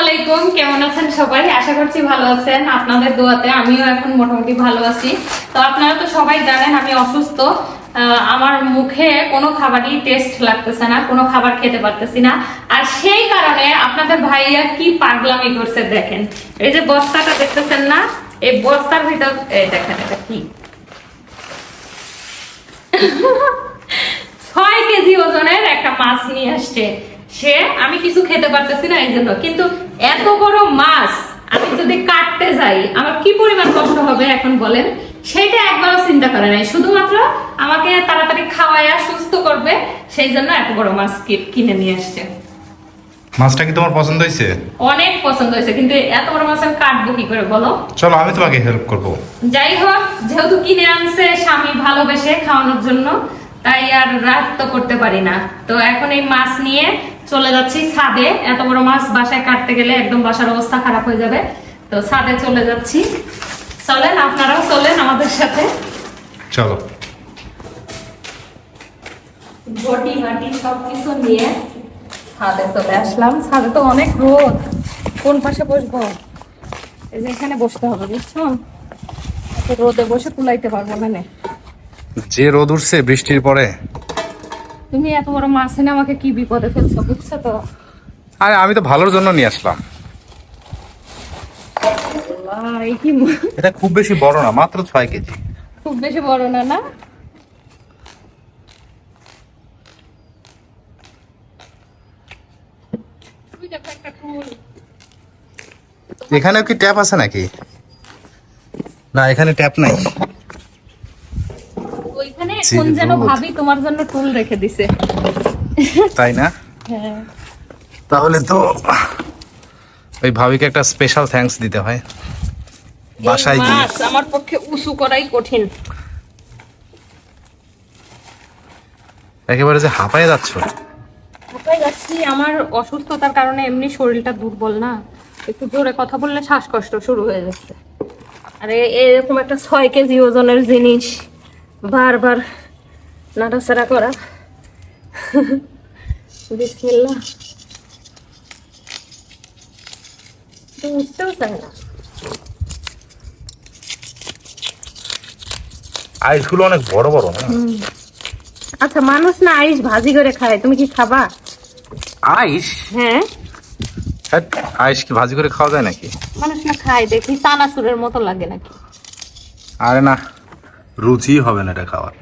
আলাইকুম, কেমন আছেন সবাই? আশা করছি ভালো আছেন। আপনাদের দোয়াতে আমিও এখন মোটামুটি ভালো আছি। তো আপনারা তো সবাই জানেন আমি অসুস্থ। আমার মুখে কোনো খাবারই টেস্ট লাগতেছে না, কোনো খাবার খেতে পারতেছি না। আর সেই কারণে আপনাদের ভাইয়া কি পাগলামি করছে দেখেন। এই যে বস্তাটা দেখতেছেন না? এই বস্তার ভিতর এই দেখেন, এটা কি? ছয় কেজি ওজনের একটা মাছ নিয়ে আসছে। সে আমি কিছু খেতে পারতেছি না এই জন্য কিন্তু এত বড় মাছ আমি যদি কাটতে যাই আমার কি পরিমাণ কষ্ট হবে এখন বলেন? সেটা একবারও চিন্তা করে নাই। শুধুমাত্র আমাকে তাড়াতাড়ি খাওয়াইয়া সুস্থ করবে সেই জন্য এত বড় মাছ কিনে নিয়ে আসছে। মাছটা কি তোমার পছন্দ হয়েছে অনেক পছন্দ হয়েছে কিন্তু এত বড় মাছ আমি কাটবো কি করে বলো? চলো আমি তোমাকে হেল্প করব। যাই হোক যেহেতু কিনে আনছে স্বামী ভালোবেসে খাওয়ানোর জন্য তাই আর রাত তো করতে পারি না। তো এখন এই মাছ নিয়ে চলে যাচ্ছি ছাদে। এত বড় মাছ বাসায় কাটতে গেলে একদম বাসার অবস্থা খারাপ হয়ে যাবে। তো ছাদে চলে যাচ্ছি। চলেন আপনারাও চলেন আমাদের সাথে। চলো। বটি মাটি সবকিছু নিয়ে ছাদে চলে আসলাম। ছাদে তো অনেক রোদ। কোন পাশে বসবো? এই যে এখানে বসতে হবে বুঝছ? রোদে বসে কুলাইতে পারব না। যে রোদ উঠছে বৃষ্টির পরে তুমি এত বড় মাছ এনে আমাকে কি বিপদে ফেলছো বুঝছ তো? আরে আমি তো ভালোর জন্য নিয়ে আসলাম। এটা খুব বেশি বড় না মাত্র ছয় কেজি। খুব বেশি বড় না না। এখানেও কি ট্যাপ আছে নাকি? না এখানে ট্যাপ নাই। ওইখানে কোন যেন ভাবি তোমার জন্য টুল রেখে দিছে। তাই না? হ্যাঁ। তাহলে তো ওই ভাবিকে একটা স্পেশাল থ্যাঙ্কস দিতে হয়। বাসায় গিয়ে। আমার পক্ষে উঁচু করাই কঠিন। একেবারে যে হাঁপায়ে যাচ্ছ। কোথায় যাচ্ছি আমার অসুস্থতার কারণে এমনি শরীরটা দুর্বল না। একটু জোরে কথা বললে শ্বাসকষ্ট শুরু হয়ে যাচ্ছে। আরে এরকম একটা ছয় কেজি ওজনের জিনিস। বারবার নাড়াচাড়া করা। বিসমিল্লাহ। তো উঠতেও চায় না। আইসগুলো অনেক বড় বড় না? আচ্ছা মানুষ না আইস ভাজি করে খায়? তুমি কি খাবা? আইস হ্যাঁ। আইস কি ভাজি করে খাওয়া যায় নাকি? মানুষ না খায় দেখি চানাচুরের মতো লাগে নাকি। আরে না। রুচি হবে না এটা খাওয়ার।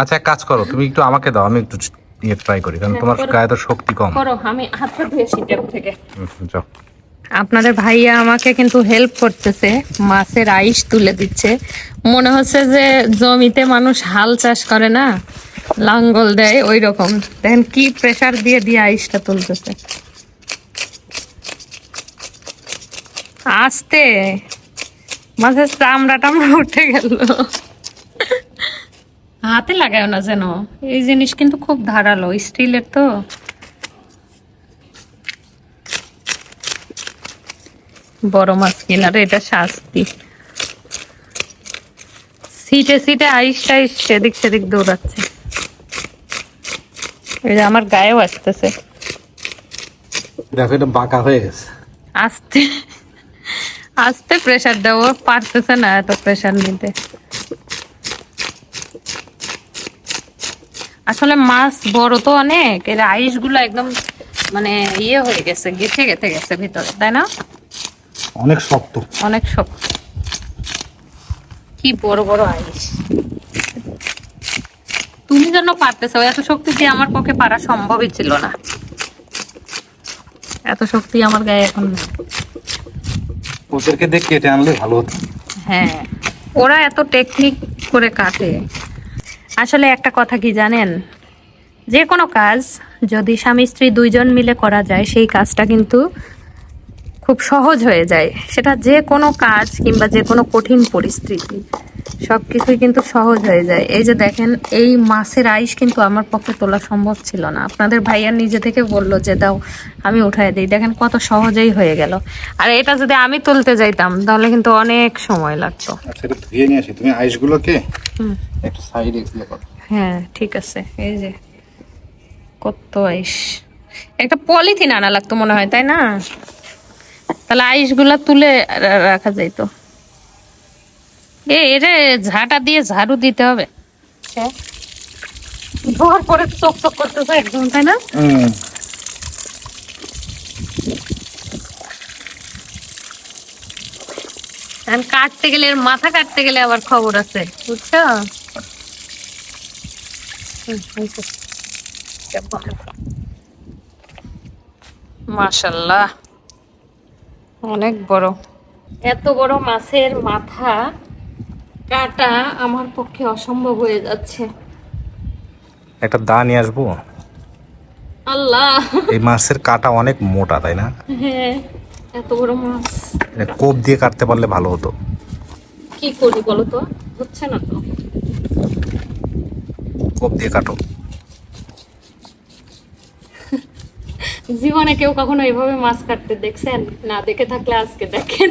আচ্ছা এক কাজ করো তুমি একটু আমাকে দাও আমি একটু ইয়ে ট্রাই করি কারণ হ্যাঁ, তোমার গায়ে তো শক্তি কম। করো আমি হাতটা ধুয়েছি ট্যাপ থেকে। যাও। আপনাদের ভাইয়া আমাকে কিন্তু হেল্প করতেছে মাছের আইস তুলে দিচ্ছে। মনে হচ্ছে যে জমিতে মানুষ হাল চাষ করে না লাঙ্গল দেয় ওই রকম দেখেন কি প্রেসার দিয়ে দিয়ে আইসটা তুলতেছে। আস্তে। মাছের চামড়া টামড়া উঠে গেল। হাতে লাগায় না যেন। এই জিনিস কিন্তু খুব ধারালো স্টিলের তো। বড় মাছ কেনার এটা শাস্তি। সিটে সিটে আইস টাইস সেদিক সেদিক দৌড়াচ্ছে। এই যে আমার গায়েও আসতেছে। দেখো এটা বাঁকা হয়ে গেছে। আস্তে। আস্তে প্রেসার দেবো পারতেছে না এত প্রেসার নিতে। আসলে মাছ বড় তো অনেক এর আইসগুলো একদম মানে ইয়ে হয়ে গেছে গেঁথে গেঁথে গেছে ভিতরে তাই না? অনেক শক্ত। অনেক শক্ত। কি বড় বড় আইস। তুমি যেন পারতেছো এত শক্তি দিয়ে আমার পক্ষে পারা সম্ভবই ছিল না। এত শক্তি আমার গায়ে এখন নেই। ওদেরকে দেখ কেটে আনলে ভালো হতো। হ্যাঁ ওরা এত টেকনিক করে কাটে। আসলে একটা কথা কি জানেন? যে কোনো কাজ যদি স্বামী স্ত্রী দুইজন মিলে করা যায়, সেই কাজটা কিন্তু খুব সহজ হয়ে যায়। সেটা যে কোনো কাজ কিংবা যে কোনো কঠিন পরিস্থিতি। সব কিছুই কিন্তু সহজ হয়ে যায়। এই যে দেখেন এই মাছের আইস কিন্তু আমার পক্ষে তোলা সম্ভব ছিল না। আপনাদের ভাইয়া নিজে থেকে বলল যে দাও আমি উঠাই দিই। দেখেন কত সহজেই হয়ে গেল। আর এটা যদি আমি তুলতে যাইতাম তাহলে কিন্তু অনেক সময় লাগতো। আচ্ছা এটা ধুয়ে নিয়ে আসি। তুমি আইসগুলোকে একটু সাইডে হ্যাঁ ঠিক আছে। এই যে কত আইস। একটা পলিথিন আনা লাগতো মনে হয় তাই না? তাহলে আইসগুলা তুলে রাখা যাইতো। এ এটা ঝাঁটা দিয়ে ঝাড়ু দিতে হবে। ধোয়ার পরে চক চক করতেছে একদম তাই না? কাটতে গেলে এর মাথা কাটতে গেলে আবার খবর আছে বুঝছ? মাশাল্লাহ। অনেক বড়। এত বড় মাছের মাথা কাটা আমার পক্ষে অসম্ভব হয়ে যাচ্ছে। একটা দা নিয়ে আসব? আল্লাহ। এই মাছের কাটা অনেক মোটা তাই না? হ্যাঁ এত বড় মাছ। এটা কোপ দিয়ে কাটতে পারলে ভালো হতো। কি করি বলো তো? হচ্ছে না তো? কোপ দিয়ে কাটো। জীবনে কেউ কখনো এভাবে মাছ কাটতে দেখছেন? না দেখে থাকলে আজকে দেখেন।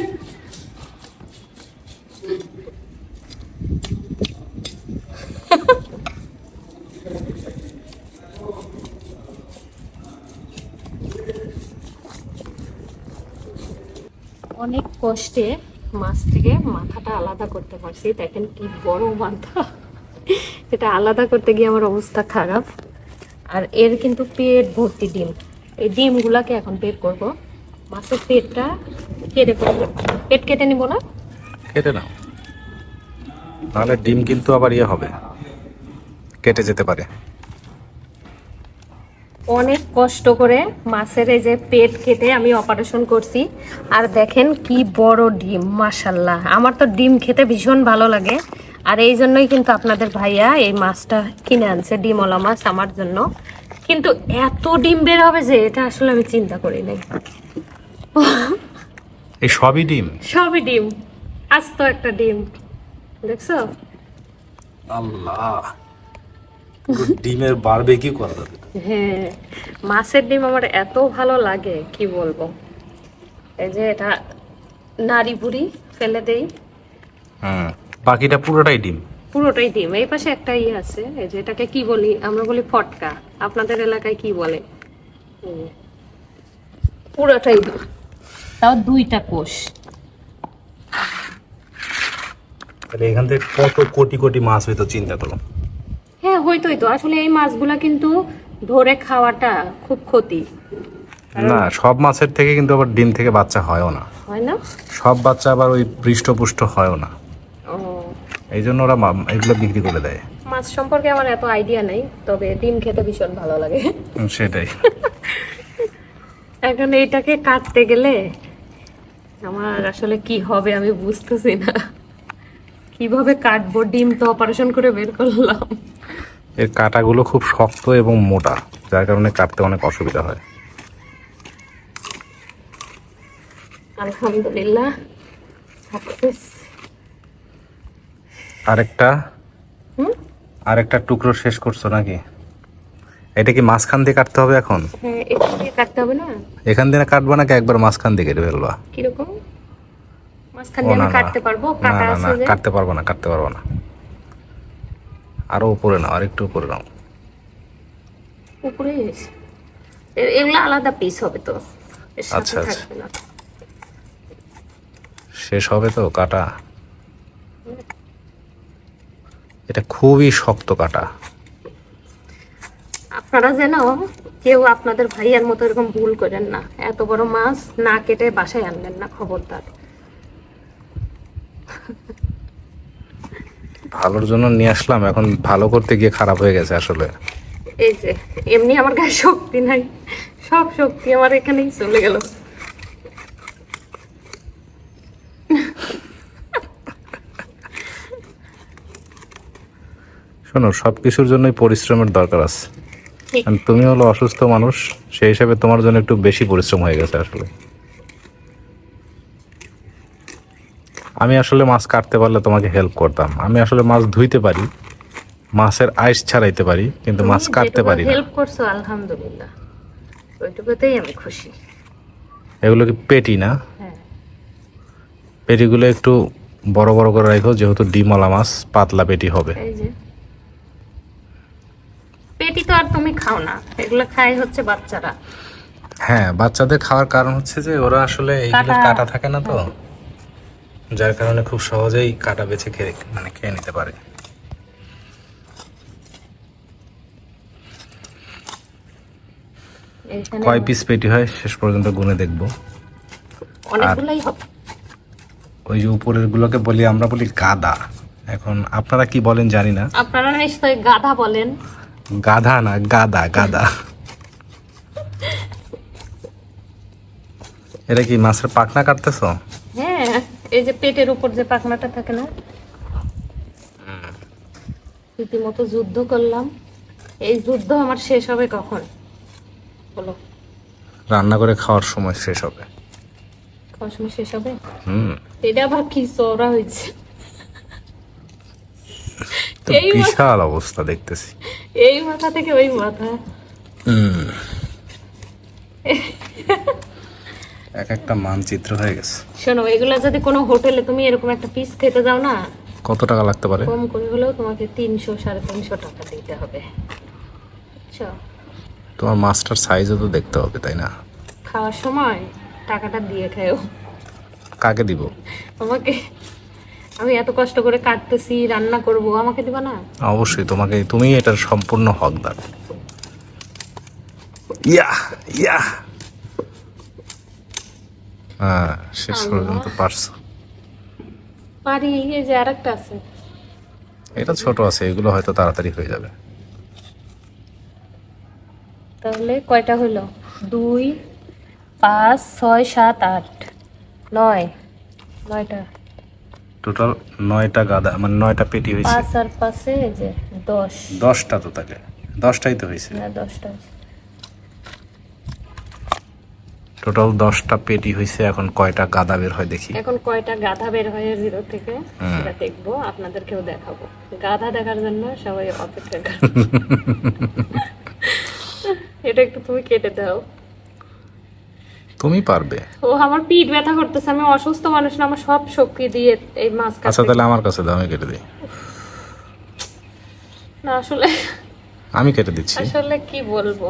অনেক কষ্টে মাছ থেকে মাথাটা আলাদা করতে পারছি। দেখেন কি বড় মাথা। এটা আলাদা করতে গিয়ে আমার অবস্থা খারাপ। আর এর কিন্তু পেট ভর্তি ডিম। এই ডিমগুলাকে এখন বের করব। মাছের পেটটা কেটে করব। পেট কেটে নিব না? কেটে নাও। নাহলে ডিম কিন্তু আবার ইয়ে হবে। কেটে যেতে পারে। অনেক কষ্ট করে মাছের এই যে পেট কেটে আমি অপারেশন করছি। আর দেখেন কি বড় ডিম মাশাল্লাহ আমার তো ডিম খেতে ভীষণ ভালো লাগে। আর এই জন্যই কিন্তু আপনাদের ভাইয়া এই মাছটা কিনে আনছে ডিমওয়ালা মাছ আমার জন্য। কিন্তু এত ডিম বের হবে যে এটা আসলে আমি চিন্তা করি নাই। এই সবই ডিম? সবই ডিম। আস্ত একটা ডিম। দেখছ? আল্লাহ। ডিমের বাড়বে কি করা যাবে হ্যাঁ মাছের ডিম আমার এত ভালো লাগে কি বলব? এই যে এটা নাড়ি বুড়ি ফেলে দেই। হুম বাকিটা পুরোটাই ডিম? পুরোটাই ডিম। এই পাশে একটা ইয়ে আছে এই যে এটাকে কি বলি আমরা বলি ফটকা। আপনাদের এলাকায় কি বলে? পুরোটাই ডিম। তাও দুইটা কোষ। তাহলে এখান থেকে কত কোটি কোটি মাছ হইতো চিন্তা করো। হ্যাঁ হইতোই তো। আসলে এই মাছগুলা কিন্তু ধরে খাওয়াটা খুব ক্ষতি। না সব মাছের থেকে কিন্তু আবার ডিম থেকে বাচ্চা হয়ও না। হয় না? সব বাচ্চা আবার ওই পৃষ্ঠপুষ্ট হয়ও না। এই জন্য ওরা মা- এগুলো বিক্রি করে দেয়। মাছ সম্পর্কে আমার এত আইডিয়া নেই তবে ডিম খেতে ভীষণ ভালো লাগে। সেটাই। এখন এইটাকে কাটতে গেলে আমার আসলে কি হবে আমি বুঝতেছি না। কীভাবে কাটবো? ডিম তো অপারেশন করে বের করলাম। এর কাঁটাগুলো খুব শক্ত এবং মোটা যার কারণে কাটতে অনেক অসুবিধা হয়। আলহামদুলিল্লাহ সাকসেস আরেকটা? হুম? আরেকটা টুকরো শেষ করছ নাকি? এটা কি মাঝখান দিয়ে কাটতে হবে এখন? হ্যাঁ কাটতে হবে না? এখান দিয়ে কাটবা নাকি একবার মাঝখান দিয়ে কেটে ফেলবা? কীরকম? মাঝখান দিয়ে না না কাটতে পারব? না কাটা আছে কাটতে পারব না কাটতে পারব না। আরও উপরে নাও আরেকটু উপরে নাও। উপরে এগুলো আলাদা পিস হবে তো। আচ্ছা, আচ্ছা। শেষ হবে তো কাটা? এটা খুবই শক্ত কাটা। আপনারা যেন কেউ আপনাদের ভাইয়ার মতো এরকম ভুল করেন না। এত বড় মাছ না কেটে বাসায় আনবেন না খবরদার। ভালোর জন্য নিয়ে আসলাম এখন ভালো করতে গিয়ে খারাপ হয়ে গেছে আসলে। এই যে এমনি আমার গায়ে শক্তি নাই সব শক্তি আমার এখানেই চলে গেল। শোনো সব কিছুর জন্যই পরিশ্রমের দরকার আছে। তুমি হলো অসুস্থ মানুষ সেই হিসাবে তোমার জন্য একটু বেশি পরিশ্রম হয়ে গেছে আসলে। আমি আসলে মাছ কাটতে পারলে তোমাকে হেল্প করতাম। আমি আসলে মাছ ধুইতে পারি মাছের আইস ছাড়াইতে পারি কিন্তু মাছ কাটতে পারি না। হেল্প করছ আলহামদুলিল্লাহ। ওইটুকুতেই আমি খুশি। এগুলো কি পেটি না? হ্যাঁ। পেটিগুলো একটু বড় বড় করে রাখো যেহেতু ডিমওয়ালা মাছ পাতলা পেটি হবে। এই যে। তো আর তুমি খাও না এগুলো খাই হচ্ছে বাচ্চারা। হ্যাঁ বাচ্চাদের খাওয়ার কারণ হচ্ছে যে ওরা আসলে এইগুলো কাটা থাকে না তো। যার কারণে খুব সহজেই কাটা বেছে খেয়ে মানে খেয়ে নিতে পারে। কয় পিস পেটি হয় শেষ পর্যন্ত গুনে দেখব। অনেকগুলাই হবে। ওই যে উপরের গুলোকে বলি আমরা বলি গাদা। এখন আপনারা কি বলেন জানি না। আপনারা নিশ্চয়ই গাধা বলেন। গাধা না গাদা গাদা। এটা কি মাছের পাখনা কাটতেছো? হ্যাঁ। এই যে পেটের উপর যে পাখনাটা থাকে না? রীতিমতো যুদ্ধ করলাম। এই যুদ্ধ আমার শেষ হবে কখন? বলো। রান্না করে খাওয়ার সময় শেষ হবে। খাওয়ার সময় শেষ হবে? হুম। এটা আবার কি চওড়া হয়েছে? বিশাল অবস্থা দেখতেছি। এই মাথা থেকে ওই মাথা। হুম। এক একটা মানচিত্র হয়ে গেছে। শোনো এগুলা যদি কোনো হোটেলে তুমি এরকম একটা পিস খেতে যাও না কত টাকা লাগতে পারে? কম করে হলেও তোমাকে তিনশো সাড়ে তিনশো টাকা দিতে হবে। বুঝছ? তোমার মাস্টার সাইজও তো দেখতে হবে তাই না? খাওয়ার সময় টাকাটা দিয়ে খাও। কাকে দিব? আমাকে। আমি এত কষ্ট করে কাটতেছি রান্না করব আমাকে দিবা না? অবশ্যই তোমাকে তুমি এটার সম্পূর্ণ হকদার। ইয়া ইয়া হ্যাঁ শেষ পর্যন্ত পারছ। পারি এই যে আরেকটা আছে। এটা ছোট আছে এগুলো হয়তো তাড়াতাড়ি হয়ে যাবে। তাহলে কয়টা হলো? দুই পাঁচ ছয় সাত আট নয়। নয়টা। টোটাল নয়টা গাদা মানে নয়টা পেটি হয়েছে। পাঁচ আর পাঁচে যে দশ। দশটা তো তাকে। দশটাই তো হয়েছে। না দশটা হয়েছে। টোটাল দশটা পেটি হয়েছে এখন কয়টা গাদা বের হয় দেখি। এখন কয়টা গাধা বের হয় ভিতর থেকে সেটা দেখব আপনাদেরকেও দেখাবো। গাধা দেখার জন্য সবাই অপেক্ষা করে। এটা একটু তুমি কেটে দাও। তুমি পারবে। ও আমার পিঠ ব্যথা করতেছে আমি অসুস্থ মানুষ না আমার সব শক্তি দিয়ে এই মাছ আচ্ছা তাহলে আমার কাছে দাও আমি কেটে দিই। না আসলে আমি কেটে দিচ্ছি। আসলে কি বলব?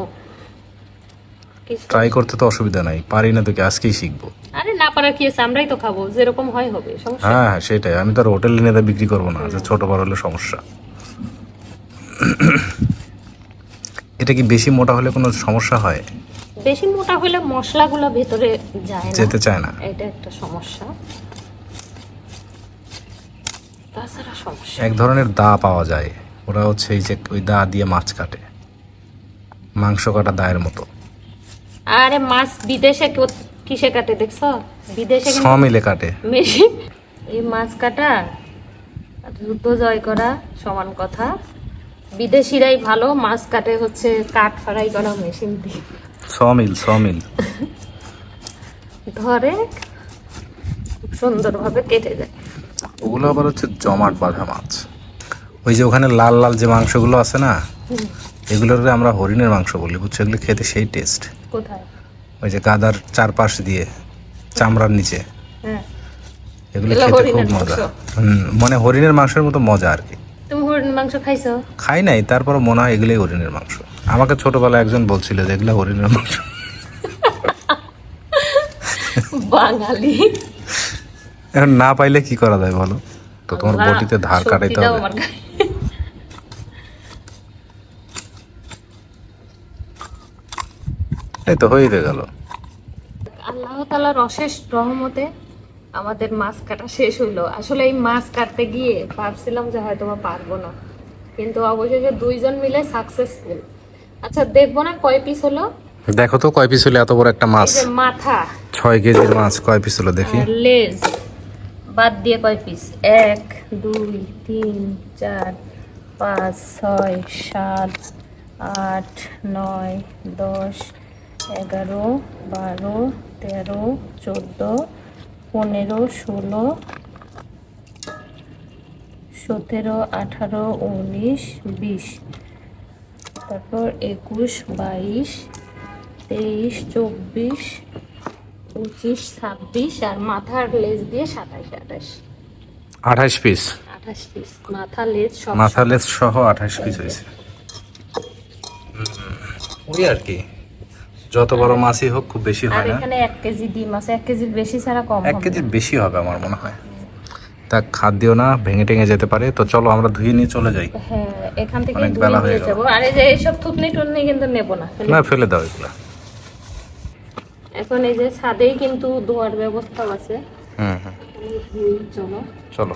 ট্রাই করতে তো অসুবিধা নাই পারি না তো কি আজকেই শিখব। আরে না পারার কি আছে? আমরাই তো খাব যেরকম হয় হবে সমস্যা হ্যাঁ হ্যাঁ সেটাই আমি তো আর হোটেল নিয়ে বিক্রি করব না যে ছোট বড় হলে সমস্যা। এটা কি বেশি মোটা হলে কোনো সমস্যা হয়? বেশি মোটা হলে মশলাগুলো ভেতরে যায় না। যেতে চায় না। এটা একটা সমস্যা। তাছাড়া সমস্যা এক ধরনের দা পাওয়া যায় ওরা হচ্ছে এই যে ওই দা দিয়ে মাছ কাটে মাংস কাটা দায়ের মতো। আরে মাছ বিদেশে কিসে কাটে দেখছ? বিদেশে ছ মিলে কাটে। মেশিন এই মাছ কাটা যুদ্ধ জয় করা সমান কথা। বিদেশিরাই ভালো মাছ কাটে হচ্ছে কাঠ ফাড়াই করা মেশিন দিয়ে। ছ মিল ছ মিল ধরে খুব সুন্দরভাবে কেটে যায়। ওগুলো আবার হচ্ছে জমাট বাঁধা মাছ। ওই যে ওখানে লাল লাল যে মাংসগুলো আছে না এগুলোর আমরা হরিণের মাংস বলি বুঝছ? এগুলো খেতে সেই টেস্ট কোথায়? ওই যে গাদার চারপাশ দিয়ে চামড়ার নিচে। হ্যাঁ। এগুলো খেতে খুব মজা। হুম, মানে হরিণের মাংসের মতো মজা আর কি। তুমি হরিণ মাংস খাইছো? খাই নাই তারপর মনে হয় এগুলোই হরিণের মাংস। আমাকে ছোটবেলায় একজন বলছিল যে এগুলো হরিণের মাংস। বাঙালি। এখন না পাইলে কি করা যায় বলো? তো তোমার বটিতে ধার কাটাইতে হবে আমার গায়ে। এই তো হয়ে গেল। আল্লাহ তালার অশেষ রহমতে আমাদের মাছ কাটা শেষ হইল। আসলে এই মাছ কাটতে গিয়ে ভাবছিলাম যে হয়তো বা পারব না। কিন্তু অবশেষে দুইজন মিলে সাকসেসফুল আচ্ছা দেখব না কয় পিস হলো? দেখো তো কয় পিস হলো এত বড় একটা মাছ। মাথা। ছয় কেজির মাছ কয় পিস হলো দেখি। লেজ। বাদ দিয়ে কয় পিস এক দুই তিন চার পাঁচ ছয় সাত আট নয় দশ এগারো বারো তেরো চোদ্দ পনেরো ষোলো সতেরো আঠারো উনিশ বিশ তারপর একুশ বাইশ তেইশ চব্বিশ পঁচিশ ছাব্বিশ আর মাথার লেজ দিয়ে সাতাশ আঠাশ। আঠাশ পিস আঠাশ পিস মাথা লেজ সব মাথা লেস সহ আঠাশ পিস হয়েছে। ওই আর কি। যত বড় মাছই হোক খুব বেশি হয় না। এখানে এক কেজি ডিম আছে এক কেজির বেশি ছাড়া কম এক হবে কেজির বেশি হবে আমার মনে হয়। তা খাদ্য না ভেঙে টেঙে যেতে পারে। তো চলো আমরা ধুয়ে নিয়ে চলে যাই। হ্যাঁ এখান থেকে ধুয়ে নিয়ে। যাব। আর এই যে এইসব থুতনি টুতনি কিন্তু নেব না। না ফেলে দাও এগুলা। এখন এই যে ছাদেই কিন্তু ধোয়ার ব্যবস্থা আছে। হুম হুম। চলো। চলো।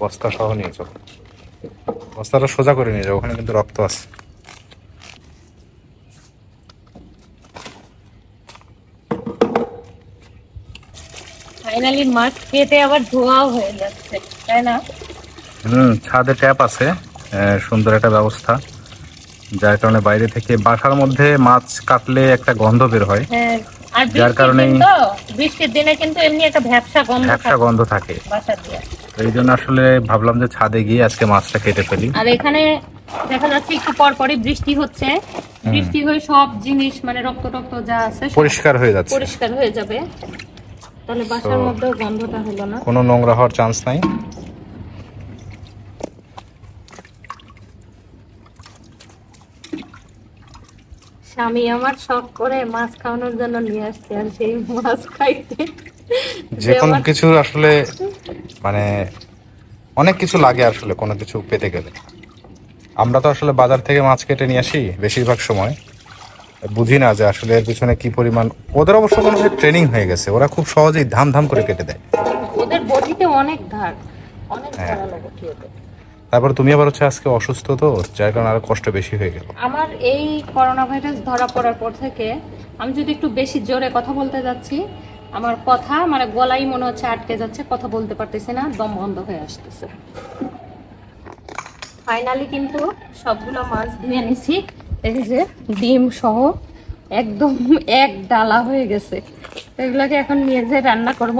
বস্তা সহ নিয়ে চলো। বস্তাটা সোজা করে নিয়ে যাও ওখানে কিন্তু রক্ত আছে। ফাইনালি মাছ কেটে আবার ধোয়াও হয়ে যাচ্ছে তাই না? হুম ছাদে ট্যাপ আছে সুন্দর একটা ব্যবস্থা। যার কারণে বাইরে থেকে বাসার মধ্যে মাছ কাটলে একটা গন্ধ বের হয়। হ্যাঁ যার কারণেই- বৃষ্টির দিনে কিন্তু এমনি একটা ভ্যাবসা গন্ধ ভ্যাপসা গন্ধ থাকে। এই জন্য আসলে ভাবলাম যে ছাদে গিয়ে আজকে মাছটা কেটে ফেলি। আর এখানে দেখা যাচ্ছে একটু পর পরই বৃষ্টি হচ্ছে। বৃষ্টি হয়ে সব জিনিস মানে রক্ত টক্ত যা আছে পরিষ্কার হয়ে যাচ্ছে। পরিষ্কার হয়ে যাবে। তাহলে বাসার মধ্যেও গন্ধটা হলো না? কোনো নোংরা হওয়ার চান্স নাই। স্বামী আমার শখ করে মাছ খাওয়ানোর জন্য নিয়ে আসছে আর সেই মাছ খাইতে। যে যে কোনো কিছু আসলে মানে অনেক কিছু লাগে আসলে কোনো কিছু পেতে গেলে। আমরা তো আসলে বাজার থেকে মাছ কেটে নিয়ে আসি বেশিরভাগ সময়। বুঝি না যে আসলে এর পিছনে কি পরিমাণ ওদের অবশ্য মনে হয় ট্রেনিং হয়ে গেছে ওরা খুব সহজেই ধাম ধাম করে কেটে দেয়। ওদের বটিতে অনেক ধার অনেক হ্যাঁ। ধারালো বটি ওদের। তারপর তুমি আবার হচ্ছে আজকে অসুস্থ তো যার কারণে আরও কষ্ট বেশি হয়ে গেল। আমার এই করোনা ভাইরাস ধরা পড়ার পর থেকে আমি যদি একটু বেশি জোরে কথা বলতে যাচ্ছি আমার কথা মানে গলাই মনে হচ্ছে আটকে যাচ্ছে কথা বলতে পারতেছি না দম বন্ধ হয়ে আসতেছে। ফাইনালি কিন্তু সবগুলো মাছ ধুয়ে নিছি। এই যে ডিম সহ একদম এক ডালা হয়ে গেছে। এগুলোকে এখন নিয়ে যে রান্না করব।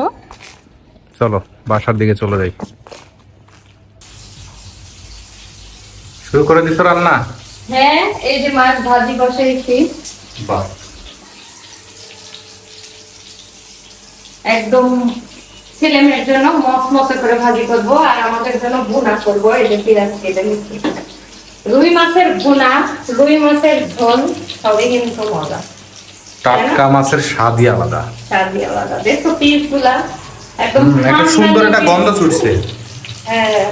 চলো বাসার দিকে চলে যাই। শুরু করে দিছো রান্না? হ্যাঁ এই যে মাছ ভাজি বসেছি বাহ। একদম ছেলে মেয়ের জন্য মস মসে করে ভাজি করব আর আমাদের জন্য ভুনা করব এই যে পেঁয়াজ কেটে নিচ্ছি। রুই মাছের ভুনা রুই মাছের ঝোল সবই কিন্তু মজা। টাটকা মাছের স্বাদই আলাদা। স্বাদই আলাদা। দেখো পিসগুলা একদম একটা সুন্দর একটা গন্ধ ছুটছে। হ্যাঁ।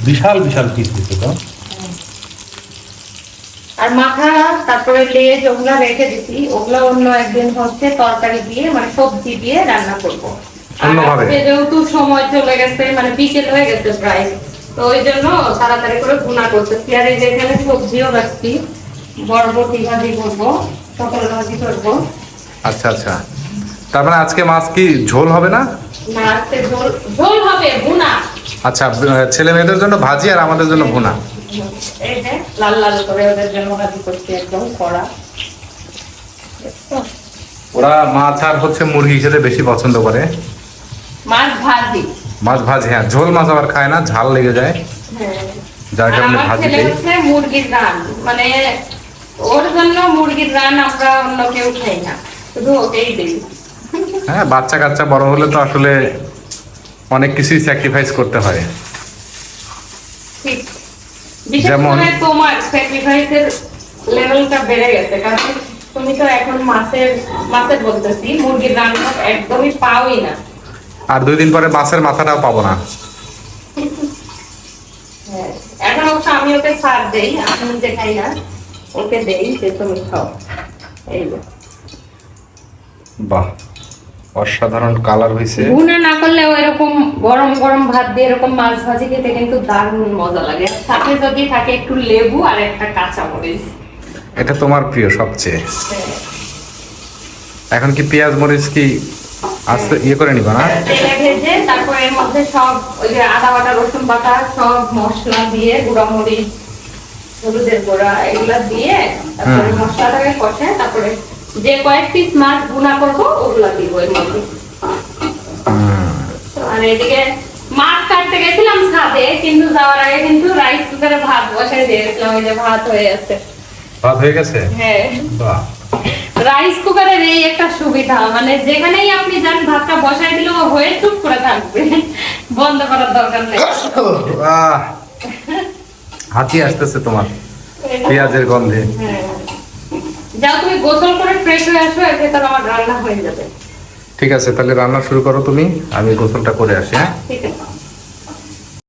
বিশাল বিশাল পিস দিচ্ছে তো। আর মাথা তারপরে লেজ ওগুলা রেখে দিছি। ওগুলা অন্য একদিন হচ্ছে তরকারি দিয়ে মানে সবজি দিয়ে রান্না করব। অন্যভাবে? যেহেতু সময় চলে গেছে মানে বিকেল হয়ে গেছে প্রায়। তো ওই জন্য তাড়াতাড়ি করে ভুনা করতেছি আর এই যে এখানে সবজিও রাখছি বরবটি ভাজি করব সকল ভাজি করব। আচ্ছা আচ্ছা। তার মানে আজকে মাছ কি ঝোল হবে না? না আজকে ঝোল ঝোল হবে ভুনা। আচ্ছা ছেলে মেয়েদের জন্য ভাজি আর আমাদের জন্য ভুনা? এই যে লাল লাল করে ওদের জন্য ভাজি করছি একদম কড়া। ওরা মাছ আর হচ্ছে মুরগি খেতে বেশি পছন্দ করে। মাছ ভাজি। মাছ ভাজি হ্যাঁ ঝোল মাছ আবার খায় না ঝাল লেগে যায়। হ্যাঁ। যার কারণে ভাজি মুরগির রান। মানে ওর জন্য মুরগির রান আমরা অন্য কেউ খাই না। শুধু ওকেই দিই। হ্যাঁ বাচ্চা কাচ্চা বড় হলে তো আসলে অনেক কিছুই স্যাক্রিফাইস করতে হয়। যেমন- তোমার স্যাক্রিফাইসের লেভেলটা বেড়ে গেছে। কারণ তুমি তো এখন মাছের মাছের বলতেছি মুরগির রান্না একদমই পাওই না। আর দুই দিন পরে মাছের মাথাটাও পাবো না। হ্যাঁ, এখন অবশ্য আমি ওকে সার দেই আমি নিজে খাই না ওকে দেই যে তুমি খাও এই বাহ অসাধারণ কালার হয়েছে ভুনা না করলেও এরকম গরম গরম ভাত দিয়ে এরকম মাছ ভাজি খেতে কিন্তু দারুণ মজা লাগে। সাথে যদি থাকে একটু লেবু আর একটা কাঁচা মরিচ। এটা তোমার প্রিয় সবচেয়ে। এখন কি পেঁয়াজ মরিচ কি আস্তে ইয়ে করে নিবা না? তেলে ভেজে তারপর এর মধ্যে সব ওই যে আদা বাটা রসুন বাটা সব মশলা দিয়ে গুঁড়া মরিচ হলুদের গুঁড়া এগুলা দিয়ে তারপরে মশলাটাকে কষে তারপরে যে কয়েক পিস মাছ ভুনা করব ওগুলা দিব এর মধ্যে। আর এদিকে মাছ কাটতে গেছিলাম ছাদে কিন্তু যাওয়ার আগে কিন্তু রাইস কুকারে ভাত বসাই দিয়েছিলাম ওই যে ভাত হয়ে আছে। ভাত হয়ে গেছে? হ্যাঁ। বাহ। রাইস কুকারের এই একটা সুবিধা মানে যেখানেই আপনি যান ভাতটা বসাই দিলেও হয়ে চুপ করে থাকবে। বন্ধ করার দরকার নেই। হাঁচি আসতেছে তোমার পেঁয়াজের গন্ধে। হ্যাঁ। যাও তুমি গোসল করে ফ্রেশ হয়ে আসো এর ভেতর আমার রান্না হয়ে যাবে। ঠিক আছে তাহলে রান্না শুরু করো তুমি আমি গোসলটা করে আসি হ্যাঁ? ঠিক আছে।